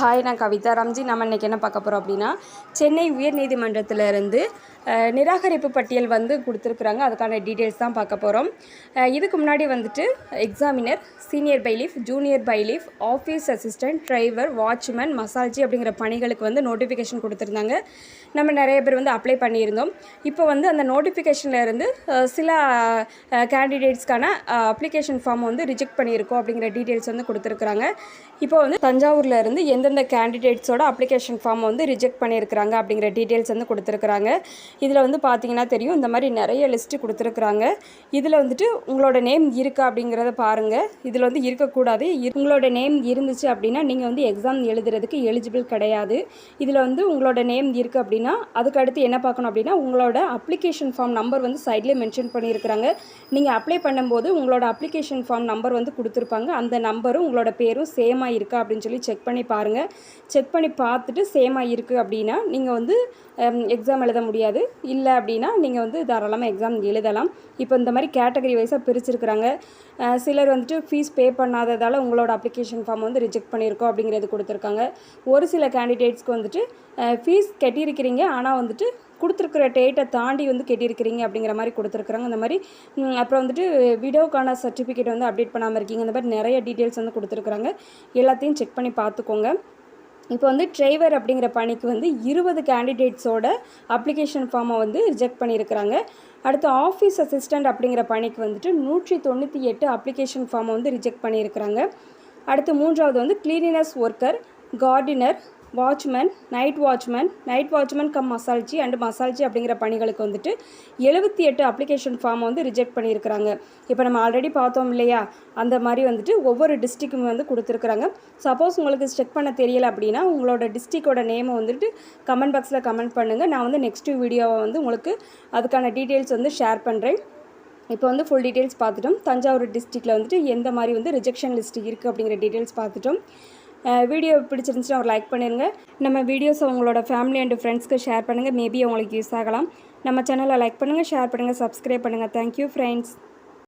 Hi நான் கவிதா. ராம்ஜி நம்ம இன்றைக்கி என்ன பார்க்க போகிறோம் அப்படின்னா சென்னை உயர்நீதிமன்றத்திலிருந்து நிராகரிப்பு பட்டியல் வந்து கொடுத்துருக்குறாங்க. அதுக்கான டீட்டெயில்ஸ் தான் பார்க்க போகிறோம் இதுக்கு முன்னாடி வந்துட்டு examiner senior bailiff junior bailiff office assistant driver watchman மசால்ஜி அப்படிங்கிற பணிகளுக்கு வந்து நோட்டிஃபிகேஷன் கொடுத்துருந்தாங்க. நம்ம நிறைய பேர் வந்து அப்ளை பண்ணியிருந்தோம். இப்போ வந்து அந்த நோட்டிஃபிகேஷனில் இருந்து சில கேண்டிடேட்ஸ்க்கான அப்ளிகேஷன் ஃபார்ம் வந்து ரிஜெக்ட் பண்ணியிருக்கோம் அப்படிங்கிற டீட்டெயில்ஸ் வந்து கொடுத்துருக்குறாங்க. இப்போ வந்து தஞ்சாவூரில் இருந்து எந்தெந்த கேண்டிடேட்ஸோட அப்ளிகேஷன் ஃபார்ம் வந்து ரிஜெக்ட் பண்ணியிருக்கிறாங்க அப்படிங்கிற டீட்டெயில்ஸ் வந்து கொடுத்துருக்குறாங்க. இதில் வந்து பார்த்தீங்கன்னா தெரியும் இந்த மாதிரி நிறைய லிஸ்ட்டு கொடுத்துருக்குறாங்க. இதில் வந்துட்டு உங்களோட நேம் இருக்கா அப்படிங்கிறத பாருங்கள் இதில் வந்து இருக்கக்கூடாது. உங்களோட நேம் இருந்துச்சு அப்படின்னா நீங்கள் வந்து எக்ஸாம் எழுதுறதுக்கு எலிஜிபிள் கிடையாது. இதில் வந்து உங்களோட நேம் இருக்குது அப்படின்னா அதுக்கு அடுத்து என்ன பார்க்கணும் அப்படின்னா உங்களோட அப்ளிகேஷன் ஃபார்ம் நம்பர் வந்து சைட்லேயே மென்ஷன் பண்ணியிருக்கிறாங்க. நீங்கள் அப்ளை பண்ணும்போது உங்களோட அப்ளிகேஷன் ஃபார்ம் நம்பர் வந்து கொடுத்துருப்பாங்க. அந்த நம்பரும் உங்களோட பேரும் சேமாக இருக்கா அப்படின்னு சொல்லி செக் பண்ணி பாருங்கள் செக் பண்ணி பார்த்துட்டு சேமாக இருக்குது அப்படின்னா நீங்கள் வந்து எக்ஸாம் எழுத முடியாது. இல்லை அப்படின்னா நீங்கள் வந்து தாராளமாக எக்ஸாம் எழுதலாம். இப்போ இந்த மாதிரி கேட்டகரி வைஸாக பிரிச்சிருக்கிறாங்க. சிலர் வந்துட்டு ஃபீஸ் பே பண்ணாததால் உங்களோட அப்ளிகேஷன் ஃபார்ம் வந்து ரிஜெக்ட் பண்ணியிருக்கோம் அப்படிங்கிறது கொடுத்துருக்காங்க. ஒரு சில கேண்டிடேட்ஸ்க்கு வந்துட்டு ஃபீஸ் கட்டியிருக்கிறீங்க. ஆனால் வந்துட்டு கொடுத்துருக்குற டேட்டை தாண்டி வந்து கட்டியிருக்கிறீங்க அப்படிங்கிற மாதிரி கொடுத்துருக்குறாங்க. இந்த மாதிரி அப்புறம் வந்துட்டு விடோக்கான சர்டிஃபிகேட் வந்து அப்டேட் பண்ணாமல் இருக்கீங்க. இந்த மாதிரி நிறைய டீட்டெயில்ஸ் வந்து கொடுத்துருக்குறாங்க. எல்லாத்தையும் செக் பண்ணி பார்த்துக்கோங்க. இப்போ வந்து டிரைவர் அப்படிங்கிற பணிக்கு வந்து இருபது கேண்டிடேட்ஸோட அப்ளிகேஷன் ஃபார்மை வந்து ரிஜெக்ட் பண்ணியிருக்கிறாங்க. அடுத்து ஆஃபீஸ் அசிஸ்டண்ட் அப்படிங்கிற பணிக்கு வந்துட்டு நூற்றி தொண்ணூற்றி எட்டு அப்ளிகேஷன் ஃபார்மை வந்து ரிஜெக்ட் பண்ணியிருக்கிறாங்க. அடுத்து மூன்றாவது வந்து cleanliness worker gardener watchman night watchman night watchman cum மசால்ஜி and மசால்ஜி அப்படிங்கிற பணிகளுக்கு வந்துட்டு எழுபத்தி எட்டு அப்ளிகேஷன் ஃபார்மை வந்து ரிஜெக்ட் பண்ணியிருக்கிறாங்க. இப்போ நம்ம ஆல்ரெடி பார்த்தோம் இல்லையா? அந்த மாதிரி வந்துட்டு ஒவ்வொரு டிஸ்ட்ரிக்கும் வந்து கொடுத்துருக்குறாங்க. சப்போஸ் உங்களுக்கு செக் பண்ண தெரியல அப்படின்னா உங்களோட டிஸ்ட்ரிக்டோட நேமை வந்துட்டு கமெண்ட் பாக்ஸில் கமெண்ட் பண்ணுங்கள் நான் வந்து நெக்ஸ்ட் வீடியோவை வந்து உங்களுக்கு அதுக்கான டீட்டெயில்ஸ் வந்து ஷேர் பண்ணுறேன் இப்போ வந்து ஃபுல் டீட்டெயில்ஸ் பார்த்துட்டோம். தஞ்சாவூர் டிஸ்ட்ரிக்டில் வந்துட்டு எந்த மாதிரி வந்து ரிஜெக்ஷன் லிஸ்ட் இருக்குது அப்படிங்கிற டீட்டெயில்ஸ் பார்த்துட்டோம். வீடியோ பிடிச்சிருந்துச்சுன்னா ஒரு லைக் பண்ணிடுங்க நம்ம வீடியோஸ் உங்களோட ஃபேமிலி அண்ட் ஃப்ரெண்ட்ஸ்க்கு ஷேர் பண்ணுங்கள் மேபி உங்களுக்கு யூஸ் ஆகலாம். நம்ம சேனலை லைக் பண்ணுங்கள் ஷேர் பண்ணுங்கள் சப்ஸ்கிரைப் பண்ணுங்கள் தேங்க்யூ ஃப்ரெண்ட்ஸ்